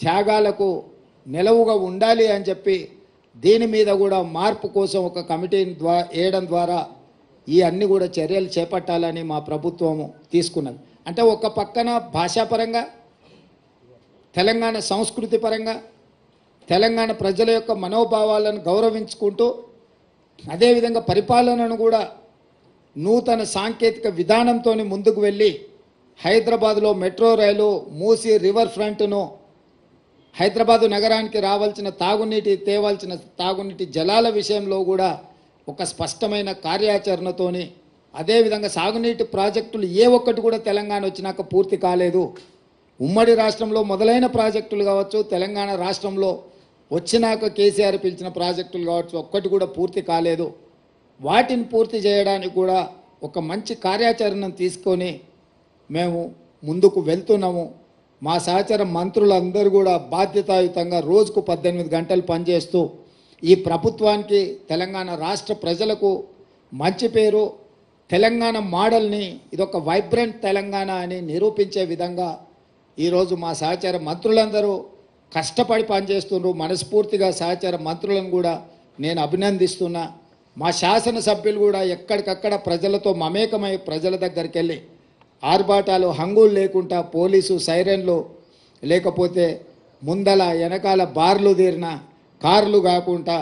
త్యాగాలకు నిలవుగా ఉండాలి అని చెప్పి దీని మీద కూడా మార్పు కోసం ఒక కమిటీని ద్వా వేయడం ద్వారా ఈ అన్ని కూడా చర్యలు చేపట్టాలని మా ప్రభుత్వము తీసుకున్నది. అంటే ఒక పక్కన భాషాపరంగా తెలంగాణ సంస్కృతి పరంగా తెలంగాణ ప్రజల యొక్క మనోభావాలను గౌరవించుకుంటూ అదేవిధంగా పరిపాలనను కూడా నూతన సాంకేతిక విధానంతో ముందుకు వెళ్ళి హైదరాబాద్లో మెట్రో రైలు మూసి రివర్ ఫ్రంట్ను హైదరాబాదు నగరానికి రావాల్సిన తాగునీటి తేవాల్సిన తాగునీటి జలాల విషయంలో కూడా ఒక స్పష్టమైన కార్యాచరణతోని అదేవిధంగా సాగునీటి ప్రాజెక్టులు ఏ ఒక్కటి కూడా తెలంగాణ వచ్చినాక పూర్తి కాలేదు. ఉమ్మడి రాష్ట్రంలో మొదలైన ప్రాజెక్టులు కావచ్చు తెలంగాణ రాష్ట్రంలో వచ్చినాక కేసీఆర్ పిలిచిన ప్రాజెక్టులు కావచ్చు ఒక్కటి కూడా పూర్తి కాలేదు. వాటిని పూర్తి చేయడానికి కూడా ఒక మంచి కార్యాచరణను తీసుకొని మేము ముందుకు వెళ్తున్నాము. మా సహచర మంత్రులందరూ కూడా బాధ్యతాయుతంగా రోజుకు పద్దెనిమిది గంటలు పనిచేస్తూ ఈ ప్రభుత్వానికి తెలంగాణ రాష్ట్ర ప్రజలకు మంచి పేరు తెలంగాణ మోడల్ని ఇదొక వైబ్రెంట్ తెలంగాణ అని నిరూపించే విధంగా ఈరోజు మా సహచర మంత్రులందరూ కష్టపడి పనిచేస్తున్నారు మనస్ఫూర్తిగా సహచర మంత్రులను కూడా నేను అభినందిస్తున్నా. మా శాసనసభ్యులు కూడా ఎక్కడికక్కడ ప్రజలతో మమేకమై ప్రజల దగ్గరికి వెళ్ళి ఆర్భాటాలు హంగులు లేకుండా పోలీసు సైరన్లు లేకపోతే ముందల వెనకాల బార్లు తీరిన కార్లు కాకుండా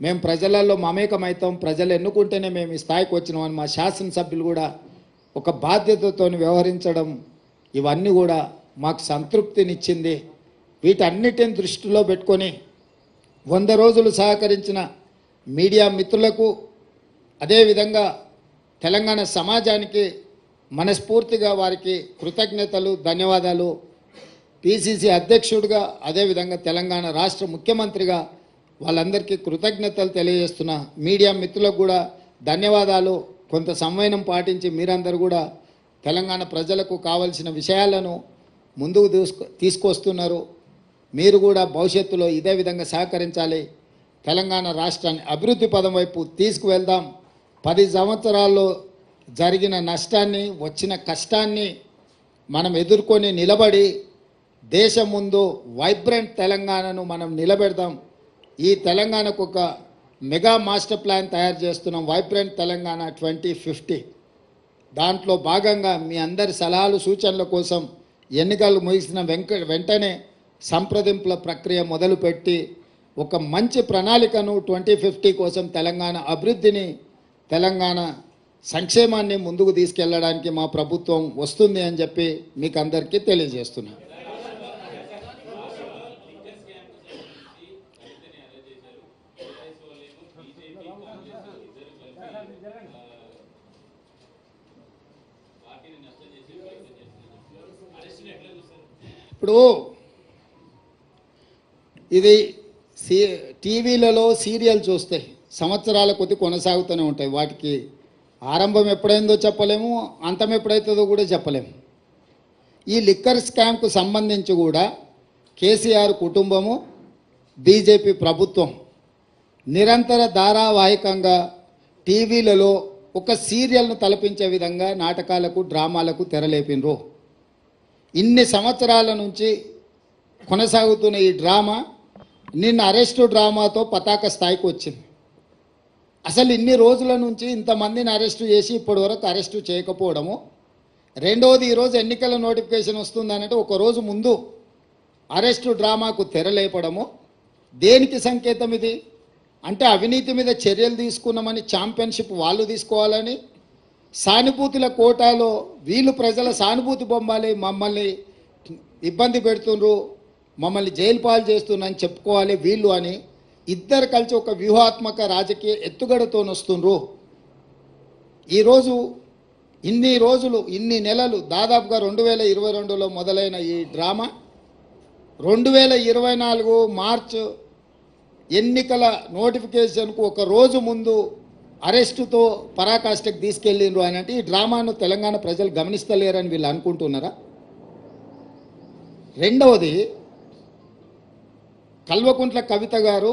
మేము ప్రజలలో మమేకమవుతాం ప్రజలు ఎన్నుకుంటేనే మేము ఈ స్థాయికి వచ్చినామని మా శాసనసభ్యులు కూడా ఒక బాధ్యతతో వ్యవహరించడం ఇవన్నీ కూడా మాకు సంతృప్తినిచ్చింది. వీటన్నిటిని దృష్టిలో పెట్టుకొని వంద రోజులు సహకరించిన మీడియా మిత్రులకు అదేవిధంగా తెలంగాణ సమాజానికి మనస్ఫూర్తిగా వారికి కృతజ్ఞతలు ధన్యవాదాలు. పిసిసి అధ్యక్షుడిగా అదేవిధంగా తెలంగాణ రాష్ట్ర ముఖ్యమంత్రిగా వాళ్ళందరికీ కృతజ్ఞతలు తెలియజేస్తున్న మీడియా మిత్రులకు కూడా ధన్యవాదాలు. కొంత సంవయనం పాటించి మీరందరూ కూడా తెలంగాణ ప్రజలకు కావలసిన విషయాలను ముందుకు తీసుకు తీసుకొస్తున్నారు. మీరు కూడా భవిష్యత్తులో ఇదే విధంగా సహకరించాలి. తెలంగాణ రాష్ట్రాన్ని అభివృద్ధి పదం వైపు తీసుకువెళ్దాం. పది సంవత్సరాల్లో జరిగిన నష్టాన్ని వచ్చిన కష్టాన్ని మనం ఎదుర్కొని నిలబడి దేశం ముందు వైబ్రెంట్ తెలంగాణను మనం నిలబెడదాం. ఈ తెలంగాణకు ఒక మెగా మాస్టర్ ప్లాన్ తయారు చేస్తున్నాం. Vibrant Telangana twenty fifty. దాంట్లో భాగంగా మీ అందరి సలహాలు సూచనల కోసం ఎన్నికలు ముగిసిన వెంక వెంటనే సంప్రదింపుల ప్రక్రియ మొదలుపెట్టి ఒక మంచి ప్రణాళికను ట్వంటీ ఫిఫ్టీ కోసం తెలంగాణ అభివృద్ధిని తెలంగాణ సంక్షేమాన్ని ముందుకు తీసుకెళ్ళడానికి మా ప్రభుత్వం వస్తుంది అని చెప్పి మీకు అందరికీ తెలియజేస్తున్నాను ఇప్పుడు ఇది సీ టీవీలలో సీరియల్ చూస్తే సంవత్సరాల కొద్ది కొనసాగుతూనే ఉంటాయి. వాటికి ఆరంభం ఎప్పుడైందో చెప్పలేము అంతం ఎప్పుడైతుందో కూడా చెప్పలేము. ఈ లిక్కర్ స్కామ్కు సంబంధించి కూడా కేసీఆర్ కుటుంబము బీజేపీ ప్రభుత్వం నిరంతర ధారావాహికంగా టీవీలలో ఒక సీరియల్ను తలపించే విధంగా నాటకాలకు డ్రామాలకు తెరలేపినరు. ఇన్ని సంవత్సరాల నుంచి కొనసాగుతున్న ఈ డ్రామా నిన్న అరెస్టు డ్రామాతో పతాక స్థాయికి వచ్చింది. అసలు ఇన్ని రోజుల నుంచి ఇంతమందిని అరెస్టు చేసి ఇప్పటి వరకు అరెస్టు చేయకపోవడము. రెండవది ఈరోజు ఎన్నికల నోటిఫికేషన్ వస్తుందనంటే ఒకరోజు ముందు అరెస్టు డ్రామాకు తెరలేపడము దేనికి సంకేతం ఇది? అంటే అవినీతి మీద చర్యలు తీసుకున్నామని ఛాంపియన్షిప్ వాళ్ళు తీసుకోవాలని సానుభూతుల కోటాలో వీళ్ళు ప్రజల సానుభూతి బొమ్మాలి మమ్మల్ని ఇబ్బంది పెడుతుండ్రు మమ్మల్ని జైలు పాలు చేస్తున్నారని చెప్పుకోవాలి వీళ్ళు అని. ఇద్దరు కలిసి ఒక వ్యూహాత్మక రాజకీయ ఎత్తుగడతోనొస్తుండ్రు ఈరోజు ఇన్ని రోజులు ఇన్ని నెలలు దాదాపుగా రెండు వేల ఇరవై రెండులో మొదలైన ఈ డ్రామా రెండు వేల ఇరవై నాలుగు మార్చ్ ఎన్నికల నోటిఫికేషన్కు ఒక రోజు ముందు అరెస్టుతో పరాకాష్ఠకు తీసుకెళ్ళిండ్రు అని అంటే ఈ డ్రామాను తెలంగాణ ప్రజలు గమనిస్తలేరని వీళ్ళు అనుకుంటున్నారా? రెండవది కల్వకుంట్ల కవిత గారు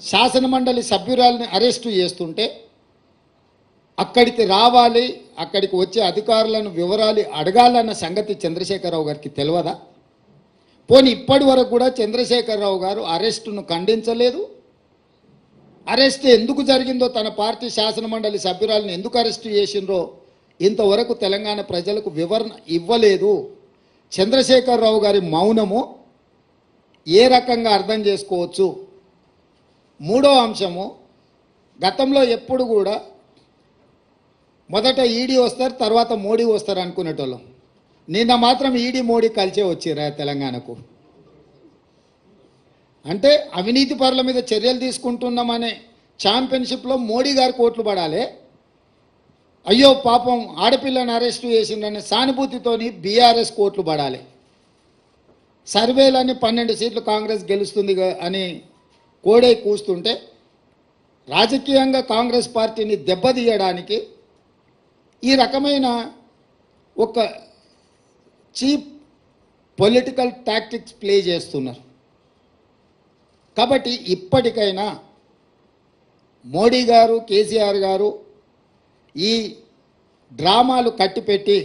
శాసనమండలి సభ్యురాలని అరెస్టు చేస్తుంటే అక్కడికి రావాలి అక్కడికి వచ్చే అధికారులను వివరాలు అడగాలన్న సంగతి చంద్రశేఖరరావు గారికి తెలియదా పోనీ ఇప్పటి వరకు కూడా చంద్రశేఖరరావు గారు అరెస్టును ఖండించలేదు. అరెస్ట్ ఎందుకు జరిగిందో తన పార్టీ శాసనమండలి సభ్యురాలను ఎందుకు అరెస్టు చేసిండ్రో ఇంతవరకు తెలంగాణ ప్రజలకు వివరణ ఇవ్వలేదు. చంద్రశేఖరరావు గారి మౌనము ఏ రకంగా అర్థం చేసుకోవచ్చు? మూడో అంశము గతంలో ఎప్పుడు కూడా మొదట ఈడీ వస్తారు తర్వాత మోడీ వస్తారు అనుకునేటోళ్ళం. నిన్న మాత్రం ఈడీ మోడీ కలిసే వచ్చిరా తెలంగాణకు. అంటే అవినీతి పరుల మీద చర్యలు తీసుకుంటున్నామనే ఛాంపియన్షిప్లో మోడీ గారు కోట్లు పడాలి. అయ్యో పాపం ఆడపిల్లని అరెస్టు చేసిండని సానుభూతితోని బీఆర్ఎస్ కోట్లు పడాలి. సర్వేలని పన్నెండు సీట్లు కాంగ్రెస్ గెలుస్తుంది అని కోడై కూస్తుంటే రాజకీయంగా కాంగ్రెస్ పార్టీని దెబ్బతీయడానికి ఈ రకమైన ఒక చీప్ పొలిటికల్ టాక్టిక్స్ ప్లే చేస్తున్నారు. కాబట్టి ఇప్పటికైనా మోడీ గారు కేసీఆర్ గారు ఈ డ్రామాలు కట్టిపెట్టి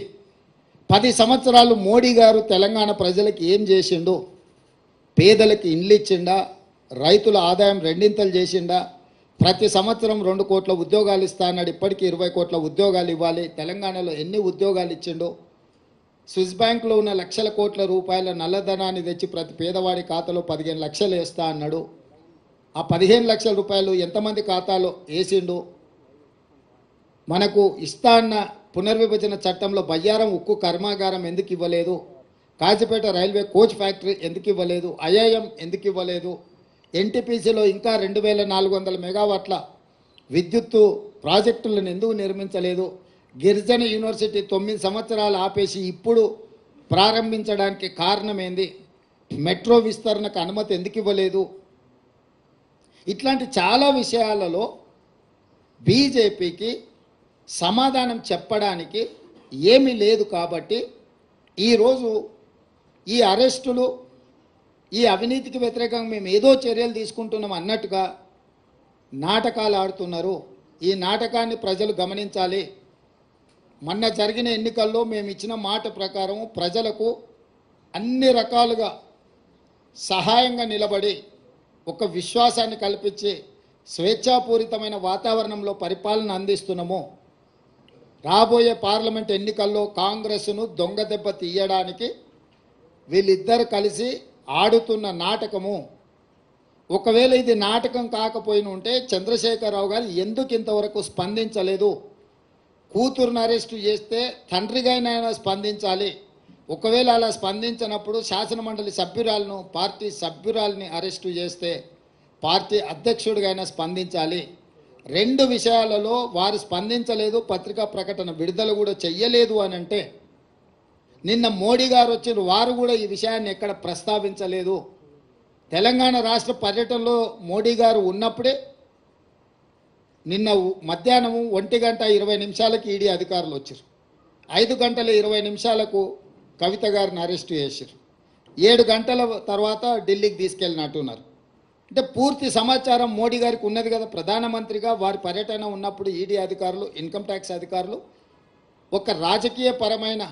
పది సంవత్సరాలు మోడీ గారు తెలంగాణ ప్రజలకు ఏం చేసిండు పేదలకు ఇండ్లు ఇచ్చిండా రైతుల ఆదాయం రెండింతలు చేసిండా. ప్రతి సంవత్సరం రెండు కోట్ల ఉద్యోగాలు ఇస్తా అన్నాడు. ఇప్పటికీ ఇరవై కోట్ల ఉద్యోగాలు ఇవ్వాలి. తెలంగాణలో ఎన్ని ఉద్యోగాలు ఇచ్చిండో. స్విస్ బ్యాంక్లో ఉన్న లక్షల కోట్ల రూపాయల నల్లధనాన్ని తెచ్చి ప్రతి పేదవాడి ఖాతాలో పదిహేను లక్షలు వేస్తా అన్నాడు. ఆ పదిహేను లక్షల రూపాయలు ఎంతమంది ఖాతాలో వేసిండు. మనకు ఇస్తా అన్న పునర్విభజన చట్టంలో బయ్యారం ఉక్కు కర్మాగారం ఎందుకు ఇవ్వలేదు. కాజీపేట రైల్వే కోచ్ ఫ్యాక్టరీ ఎందుకు ఇవ్వలేదు. ఐఐఎం ఎందుకు ఇవ్వలేదు. ఎన్టీపీసీలో ఇంకా రెండు వేల నాలుగు వందల మెగావాట్ల విద్యుత్తు ప్రాజెక్టులను ఎందుకు నిర్మించలేదు? గిరిజన యూనివర్సిటీ తొమ్మిది సంవత్సరాలు ఆపేసి ఇప్పుడు ప్రారంభించడానికి కారణం ఏంది మెట్రో విస్తరణకు అనుమతి ఎందుకు ఇవ్వలేదు? ఇట్లాంటి చాలా విషయాలలో బీజేపీకి సమాధానం చెప్పడానికి ఏమీ లేదు కాబట్టి ఈరోజు ఈ అరెస్టులు ఈ అవినీతికి వ్యతిరేకంగా మేము ఏదో చర్యలు తీసుకుంటున్నాం అన్నట్టుగా నాటకాలు ఆడుతున్నారు. ఈ నాటకాన్ని ప్రజలు గమనించాలి. మొన్న జరిగిన ఎన్నికల్లో మేము ఇచ్చిన మాట ప్రకారం ప్రజలకు అన్ని రకాలుగా సహాయంగా నిలబడి ఒక విశ్వాసాన్ని కల్పించి స్వేచ్ఛాపూరితమైన వాతావరణంలో పరిపాలన అందిస్తున్నాము. రాబోయే పార్లమెంట్ ఎన్నికల్లో కాంగ్రెస్ను దొంగ దెబ్బ తీయడానికి వీళ్ళిద్దరు కలిసి ఆడుతున్న నాటకము. ఒకవేళ ఇది నాటకం కాకపోయిన ఉంటే చంద్రశేఖరరావు గారు ఎందుకు ఇంతవరకు స్పందించలేదు? కూతురుని అరెస్టు చేస్తే తండ్రిగానైనా స్పందించాలి. ఒకవేళ అలా స్పందించినప్పుడు శాసనమండలి సభ్యురాలను పార్టీ సభ్యురాల్ని అరెస్టు చేస్తే పార్టీ అధ్యక్షుడిగైనా స్పందించాలి. రెండు విషయాలలో వారు స్పందించలేదు పత్రికా ప్రకటన విడుదల కూడా చెయ్యలేదు అని అంటే నిన్న మోడీ గారు వచ్చిన వారు కూడా ఈ విషయాన్ని ఎక్కడ ప్రస్తావించలేదు. తెలంగాణ రాష్ట్ర పర్యటనలో మోడీ గారు ఉన్నప్పుడే నిన్న మధ్యాహ్నం ఒంటి గంట ఇరవై నిమిషాలకి ఈడీ అధికారులు వచ్చారు. ఐదు గంటల ఇరవై నిమిషాలకు కవిత గారిని అరెస్ట్ చేశారు. ఏడు గంటల తర్వాత ఢిల్లీకి తీసుకెళ్ళినట్టున్నారు అంటే పూర్తి సమాచారం మోడీ గారికి ఉన్నది కదా. ప్రధానమంత్రిగా వారి పర్యటన ఉన్నప్పుడు ఈడీ అధికారులు ఇన్కమ్ ట్యాక్స్ అధికారులు ఒక రాజకీయపరమైన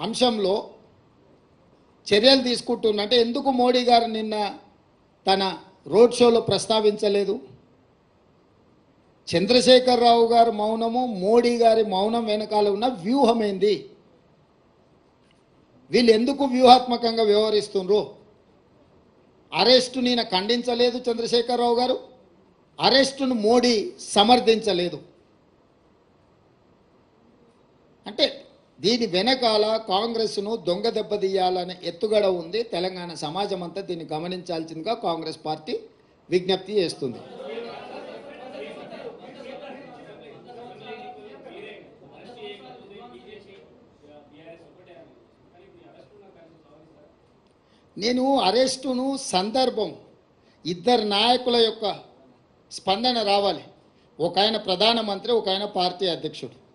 అంశంలో చర్యలు తీసుకుంటున్నంటే ఎందుకు మోడీ గారు నిన్న తన రోడ్ షోలో ప్రస్తావించలేదు? చంద్రశేఖరరావు గారి మౌనము మోడీ గారి మౌనం వెనకాల ఉన్న వ్యూహం ఏంది వీళ్ళు ఎందుకు వ్యూహాత్మకంగా వ్యవహరిస్తుండ్రు? అరెస్టు నేను ఖండించలేదు చంద్రశేఖరరావు గారు. అరెస్టును మోడీ సమర్థించలేదు. అంటే దీని వెనకాల కాంగ్రెస్ను దొంగ దెబ్బతీయాలనే ఎత్తుగడ ఉంది. తెలంగాణ సమాజం అంతా దీన్ని గమనించాల్సిందిగా కాంగ్రెస్ పార్టీ విజ్ఞప్తి చేస్తుంది. నేను అరెస్టును సందర్భం ఇద్దరు నాయకుల యొక్క స్పందన రావాలి. ఒక ఆయన ప్రధానమంత్రి ఒక ఆయన పార్టీ అధ్యక్షుడు.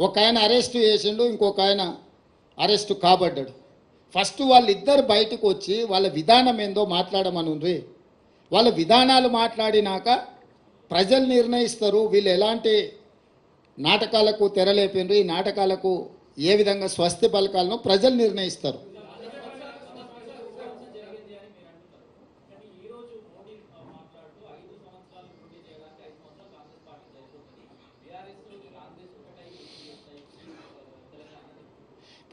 ఒక ఆయన అరెస్ట్ చేసిండు ఇంకొక ఆయన అరెస్ట్ కాబడ్డాడు. ఫస్ట్ వాళ్ళిద్దరు బయటకు వచ్చి వాళ్ళ విధానం ఏందో మాట్లాడమనుండ్రి. వాళ్ళ విధానాలు మాట్లాడినాక ప్రజలు నిర్ణయిస్తారు వీళ్ళు ఎలాంటి నాటకాలకు తెరలేపిండ్రు ఈ నాటకాలకు ఏ విధంగా స్వస్తి పలకాలను ప్రజలు నిర్ణయిస్తారు.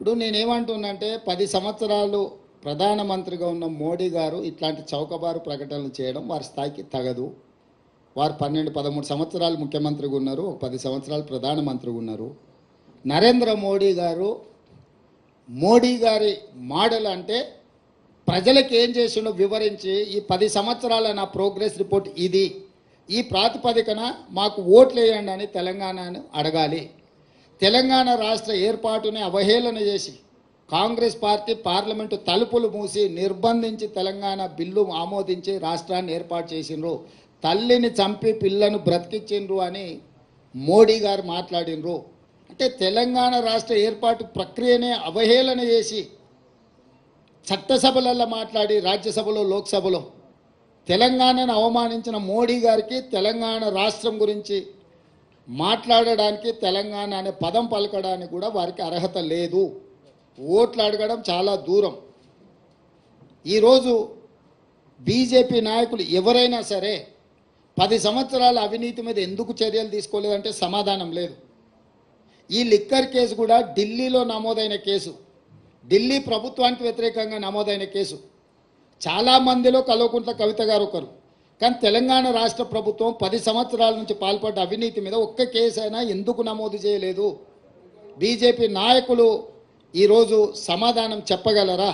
ఇప్పుడు నేనేమంటున్నానంటే పది సంవత్సరాలు ప్రధానమంత్రిగా ఉన్న మోడీ గారు ఇట్లాంటి చౌకబారు ప్రకటనలు చేయడం వారి స్థాయికి తగదు. వారు పన్నెండు పదమూడు సంవత్సరాలు ముఖ్యమంత్రిగా ఉన్నారు ఒక పది సంవత్సరాలు ప్రధానమంత్రిగా ఉన్నారు. నరేంద్ర మోడీ గారు మోడీ గారి మోడల్ అంటే ప్రజలకు ఏం చేసిండో వివరించి ఈ పది సంవత్సరాల నా ప్రోగ్రెస్ రిపోర్ట్ ఇది. ఈ ప్రాతిపదికన మాకు ఓట్లు వేయండి అని తెలంగాణను అడగాలి. తెలంగాణ రాష్ట్ర ఏర్పాటుని అవహేళన చేసి కాంగ్రెస్ పార్టీ పార్లమెంటు తలుపులు మూసి నిర్బంధించి తెలంగాణ బిల్లు ఆమోదించి రాష్ట్రాన్ని ఏర్పాటు చేసిండ్రు. తల్లిని చంపి పిల్లను బ్రతికించిండ్రు అని మోడీ గారు మాట్లాడినరు అంటే తెలంగాణ రాష్ట్ర ఏర్పాటు ప్రక్రియనే అవహేళన చేసి చట్టసభలలో మాట్లాడి రాజ్యసభలో లోక్సభలో తెలంగాణను అవమానించిన మోడీ గారికి తెలంగాణ రాష్ట్రం గురించి మాట్లాడడానికి తెలంగాణ అనే పదం పలకడానికి కూడా వారికి అర్హత లేదు. ఓట్లు అడగడం చాలా దూరం. ఈరోజు బీజేపీ నాయకులు ఎవరైనా సరే పది సంవత్సరాల అవినీతి మీద ఎందుకు చర్యలు తీసుకోలేదంటే సమాధానం లేదు. ఈ లిక్కర్ కేసు కూడా ఢిల్లీలో నమోదైన కేసు. ఢిల్లీ ప్రభుత్వానికి వ్యతిరేకంగా నమోదైన కేసు. చాలా మందిలో కల్వకుంట్ల కవిత గారు ఒకరు. కానీ తెలంగాణ రాష్ట్ర ప్రభుత్వం పది సంవత్సరాల నుంచి పాల్పడ్డ అవినీతి మీద ఒక్క కేసు అయినా ఎందుకు నమోదు చేయలేదు? బీజేపీ నాయకులు ఈరోజు సమాధానం చెప్పగలరా?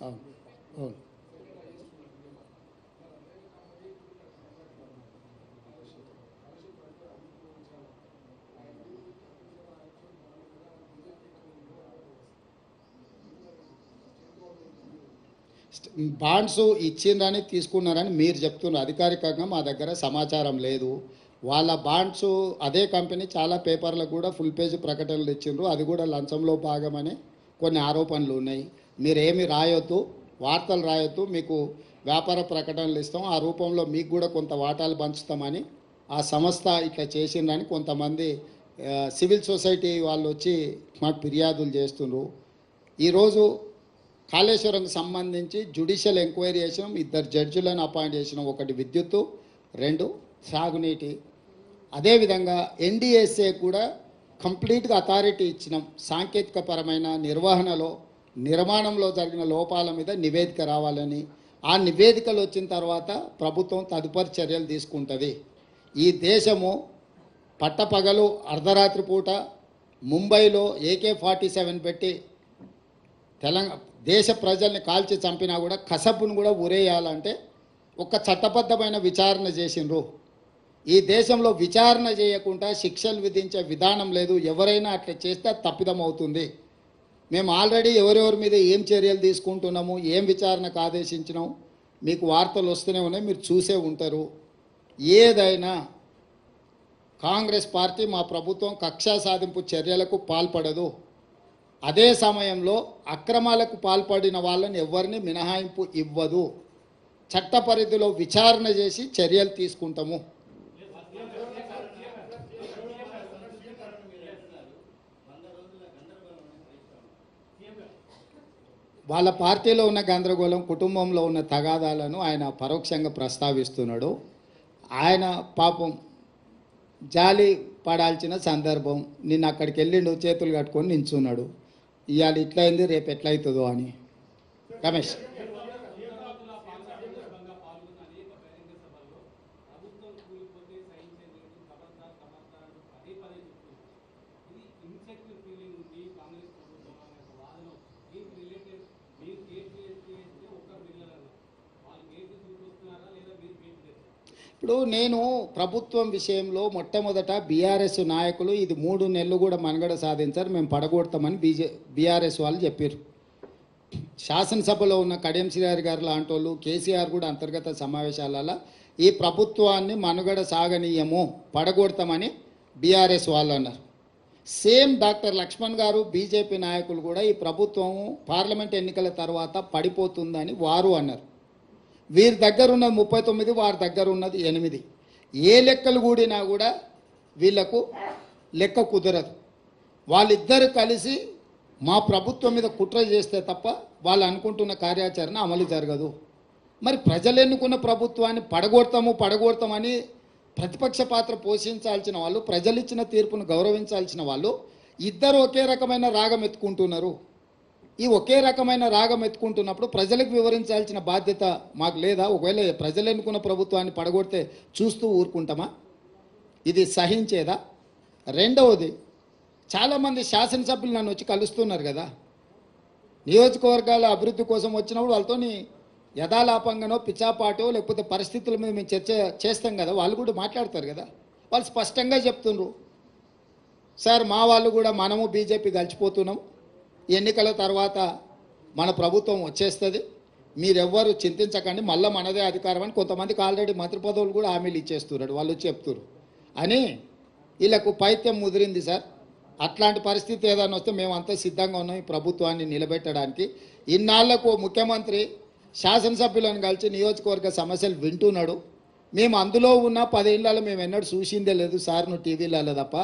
అవును అవును. బాండ్స్ ఇచ్చిండ్రని తీసుకున్నారని మీరు చెప్తున్నారు. అధికారికంగా మా దగ్గర సమాచారం లేదు. వాళ్ళ బాండ్స్ అదే కంపెనీ చాలా పేపర్లకు కూడా ఫుల్ పేజ్ ప్రకటనలు ఇచ్చిండ్రు. అది కూడా లంచంలో భాగమని కొన్ని ఆరోపణలు ఉన్నాయి. మీరేమి రాయొద్దు వార్తలు రాయొద్దు మీకు వ్యాపార ప్రకటనలు ఇస్తాం. ఆ రూపంలో మీకు కూడా కొంత వాటాలు పంచుతామని ఆ సంస్థ ఇట్లా చేసిండ్రని కొంతమంది సివిల్ సొసైటీ వాళ్ళు వచ్చి మాకు ఫిర్యాదులు చేస్తుండ్రు. ఈరోజు కాళేశ్వరంకి సంబంధించి జ్యుడిషియల్ ఎంక్వైరీ చేసినాం. ఇద్దరు జడ్జిలను అపాయింట్ చేసినాం. ఒకటి విద్యుత్తు రెండు సాగునీటి. అదేవిధంగా ఎన్డీఎస్ఏ కూడా కంప్లీట్గా అథారిటీ ఇచ్చినాం. సాంకేతిక పరమైన నిర్వహణలో నిర్మాణంలో జరిగిన లోపాల మీద నివేదిక రావాలని. ఆ నివేదికలు వచ్చిన తర్వాత ప్రభుత్వం తదుపరి చర్యలు తీసుకుంటుంది. ఈ దేశము పట్టపగలు అర్ధరాత్రి పూట ముంబైలో ఏకే ఫార్టీ సెవెన్ పెట్టి తెలంగాణ దేశ ప్రజల్ని కాల్చి చంపినా కూడా కసపును కూడా ఉరేయాలంటే ఒక చట్టబద్ధమైన విచారణ చేసిండ్రు. ఈ దేశంలో విచారణ చేయకుండా శిక్షలు విధించే విధానం లేదు. ఎవరైనా అట్లా చేస్తే తప్పిదమవుతుంది. అవుతుంది మేము ఆల్రెడీ ఎవరెవరి మీద ఏం చర్యలు తీసుకుంటున్నాము ఏం విచారణకు ఆదేశించినాం మీకు వార్తలు వస్తూనే ఉన్నాయి మీరు చూసే ఉంటారు. ఏదైనా కాంగ్రెస్ పార్టీ మా ప్రభుత్వం కక్షా సాధింపు చర్యలకు పాల్పడదు. అదే సమయంలో అక్రమాలకు పాల్పడిన వాళ్ళని ఎవరిని మినహాయింపు ఇవ్వదు. చట్ట పరిధిలో విచారణ చేసి చర్యలు తీసుకుంటాము. వాళ్ళ పార్టీలో ఉన్న గందరగోళం కుటుంబంలో ఉన్న తగాదాలను ఆయన పరోక్షంగా ప్రస్తావిస్తున్నాడు. ఆయన పాపం జాలి పడాల్సిన సందర్భం నిన్న అక్కడికి వెళ్ళిండు చేతులు కట్టుకొని నించున్నాడు. ఇవాళ ఇట్లా అయింది రేపు ఎట్లా అవుతుందో అని. రమేష్. ఇప్పుడు నేను ప్రభుత్వం విషయంలో మొట్టమొదట బీఆర్ఎస్ నాయకులు ఇది మూడు నెలలు కూడా మనుగడ సాధించారు. మేము పడగొడతామని బీజే బీఆర్ఎస్ వాళ్ళు చెప్పారు. శాసనసభలో ఉన్న కడియం శ్రీహారి గారు లాంటి వాళ్ళు కేసీఆర్ కూడా అంతర్గత సమావేశాలలో ఈ ప్రభుత్వాన్ని మనుగడ సాగనీయము పడగొడతామని బీఆర్ఎస్ వాళ్ళు అన్నారు. సేమ్ డాక్టర్ లక్ష్మణ్ గారు బీజేపీ నాయకులు కూడా ఈ ప్రభుత్వం పార్లమెంట్ ఎన్నికల తర్వాత పడిపోతుందని వారు అన్నారు. వీరి దగ్గర ఉన్నది ముప్పై తొమ్మిది వారి దగ్గర ఉన్నది ఎనిమిది. ఏ లెక్కలు కూడినా కూడా వీళ్ళకు లెక్క కుదరదు. వాళ్ళిద్దరు కలిసి మా ప్రభుత్వం మీద కుట్ర చేస్తే తప్ప వాళ్ళు అనుకుంటున్న కార్యాచరణ అమలు జరగదు. మరి ప్రజలు ఎన్నుకున్న ప్రభుత్వాన్ని పడగొడతాము పడగొడతామని ప్రతిపక్ష పాత్ర పోషించాల్సిన వాళ్ళు ప్రజలు ఇచ్చిన తీర్పును గౌరవించాల్సిన వాళ్ళు ఇద్దరు ఒకే రకమైన రాగం ఎత్తుకుంటున్నారు. ఈ ఒకే రకమైన రాగం ఎత్తుకుంటున్నప్పుడు ప్రజలకు వివరించాల్సిన బాధ్యత మాకు లేదా? ఒకవేళ ప్రజలు ఎన్నుకున్న ప్రభుత్వాన్ని పడగొడితే చూస్తూ ఊరుకుంటామా? ఇది సహించేదా? రెండవది చాలామంది శాసనసభ్యులు నన్ను వచ్చి కలుస్తున్నారు కదా. నియోజకవర్గాల అభివృద్ధి కోసం వచ్చినప్పుడు వాళ్ళతోని యథాలాపంగానో పిచ్చాపాటో లేకపోతే పరిస్థితుల మీద మేము చర్చ చేస్తాం కదా వాళ్ళు కూడా మాట్లాడతారు కదా. వాళ్ళు స్పష్టంగా చెప్తున్నారు సార్ మా వాళ్ళు కూడా మనము బీజేపీ కలిసిపోతున్నాం. ఎన్నికల తర్వాత మన ప్రభుత్వం వచ్చేస్తుంది. మీరెవ్వరు చింతించకండి మళ్ళీ మనదే అధికారం అని కొంతమందికి ఆల్రెడీ మంత్రి పదవులు కూడా హామీలు ఇచ్చేస్తున్నారు వాళ్ళు చెప్తున్నారు అని వీళ్ళకు పైత్యం ముదిరింది సార్. అట్లాంటి పరిస్థితి ఏదైనా వస్తే మేమంతా సిద్ధంగా ఉన్నాం ఈ ప్రభుత్వాన్ని నిలబెట్టడానికి. ఇన్నాళ్ళకు ముఖ్యమంత్రి శాసనసభ్యులను కలిసి నియోజకవర్గ సమస్యలు వింటున్నాడు. మేము అందులో ఉన్న పదేళ్ళలో మేము ఎన్నడూ చూసిందే లేదు సార్ నువ్వు టీవీలలో తప్ప.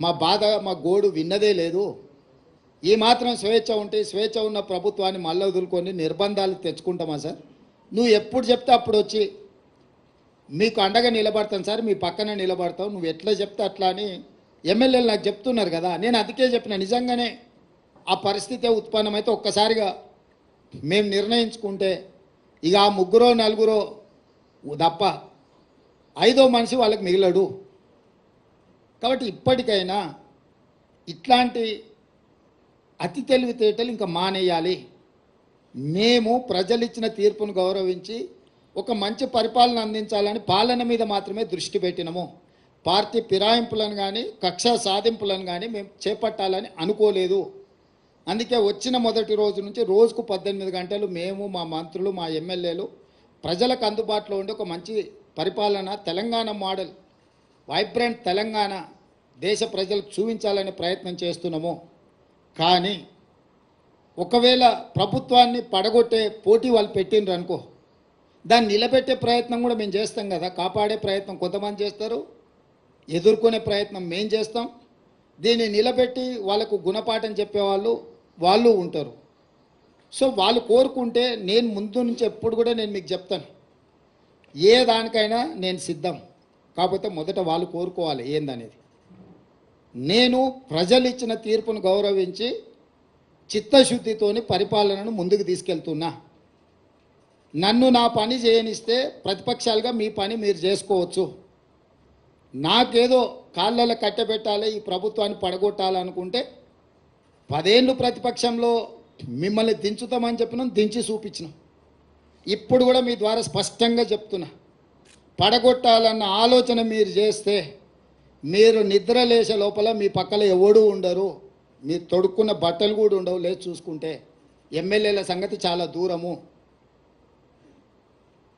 మా బాధ మా గోడు విన్నదే లేదు. ఈ మాత్రం స్వేచ్ఛ ఉంటే స్వేచ్ఛ ఉన్న ప్రభుత్వాన్ని మళ్ళీ వదులుకొని నిర్బంధాలు తెచ్చుకుంటామా సార్? నువ్వు ఎప్పుడు చెప్తే అప్పుడు వచ్చి మీకు అండగా నిలబడతాను సార్ మీ పక్కన నిలబడతావు నువ్వు ఎట్లా చెప్తే అట్లా అని ఎమ్మెల్యేలు నాకు చెప్తున్నారు కదా. నేను అందుకే చెప్పిన నిజంగానే ఆ పరిస్థితి ఉత్పన్నమైతే ఒక్కసారిగా మేము నిర్ణయించుకుంటే ఇక ఆ ముగ్గురో నలుగురో తప్ప ఐదో మనిషి వాళ్ళకి మిగిలడు. కాబట్టి ఇప్పటికైనా ఇట్లాంటి అతి తెలివితేటలు ఇంకా మానేయాలి. మేము ప్రజలు ఇచ్చిన తీర్పును గౌరవించి ఒక మంచి పరిపాలన అందించాలని పాలన మీద మాత్రమే దృష్టి పెట్టినము. పార్టీ ఫిరాయింపులను కానీ కక్ష సాధింపులను కానీ మేము చేపట్టాలని అనుకోలేదు. అందుకే వచ్చిన మొదటి రోజు నుంచి రోజుకు పద్దెనిమిది గంటలు మేము మా మంత్రులు మా ఎమ్మెల్యేలు ప్రజలకు అందుబాటులో ఉండే ఒక మంచి పరిపాలన తెలంగాణ మోడల్ వైబ్రెంట్ తెలంగాణ దేశ ప్రజలకు చూపించాలనే ప్రయత్నం చేస్తున్నాము. కానీ ఒకవేళ ప్రభుత్వాన్ని పడగొట్టే పోటీ వాళ్ళు పెట్టిండ్రు అనుకో దాన్ని నిలబెట్టే ప్రయత్నం కూడా మేము చేస్తాం కదా. కాపాడే ప్రయత్నం కొంతమంది చేస్తారు ఎదుర్కొనే ప్రయత్నం మేము చేస్తాం. దీన్ని నిలబెట్టి వాళ్ళకు గుణపాఠం చెప్పేవాళ్ళు వాళ్ళు ఉంటారు. సో వాళ్ళు కోరుకుంటే నేను ముందు నుంచి ఎప్పుడు కూడా నేను మీకు చెప్తాను. ఏ దానికైనా నేను సిద్ధం. కాకపోతే మొదట వాళ్ళు కోరుకోవాలి ఏందనేది. నేను ప్రజలు ఇచ్చిన తీర్పును గౌరవించి చిత్తశుద్ధితోని పరిపాలనను ముందుకు తీసుకెళ్తున్నా. నన్ను నా పని చేయనిస్తే ప్రతిపక్షాలుగా మీ పని మీరు చేసుకోవచ్చు. నాకేదో కాళ్ళలో కట్టబెట్టాలి ఈ ప్రభుత్వాన్ని పడగొట్టాలనుకుంటే పదేళ్ళు ప్రతిపక్షంలో మిమ్మల్ని దించుతామని చెప్పినాం దించి చూపించినాం. ఇప్పుడు కూడా మీ ద్వారా స్పష్టంగా చెప్తున్నా. పడగొట్టాలన్న ఆలోచన మీరు చేస్తే మీరు నిద్ర లేచే లోపల మీ పక్కల ఎవడూ ఉండరు. మీరు తొడుక్కున్న బట్టలు కూడా ఉండవు. లేదు చూసుకుంటే. ఎమ్మెల్యేల సంగతి చాలా దూరము.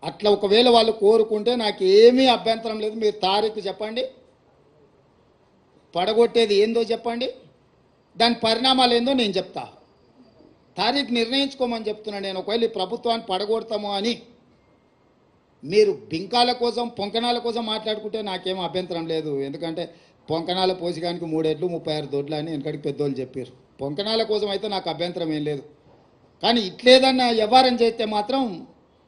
అట్లా ఒకవేళ వాళ్ళు కోరుకుంటే నాకు ఏమీ అభ్యంతరం లేదు. మీరు తారీఖు చెప్పండి. పడగొట్టేది ఏందో చెప్పండి. దాని పరిణామాలు ఏందో నేను చెప్తా. తారీఖు నిర్ణయించుకోమని చెప్తున్నా నేను. ఒకవేళ ఈ ప్రభుత్వాన్ని పడగొడతాము అని మీరు బింకాల కోసం పొంకణాల కోసం మాట్లాడుకుంటే నాకేం అభ్యంతరం లేదు. ఎందుకంటే పొంకణాల పోసిగానికి మూడేళ్ళు ముప్పై ఆరు దొడ్లు అని వెనకడికి పెద్దోళ్ళు చెప్పారు. పొంకణాల కోసం అయితే నాకు అభ్యంతరం ఏం లేదు. కానీ ఇట్లేదన్న వ్యవహారం చేస్తే మాత్రం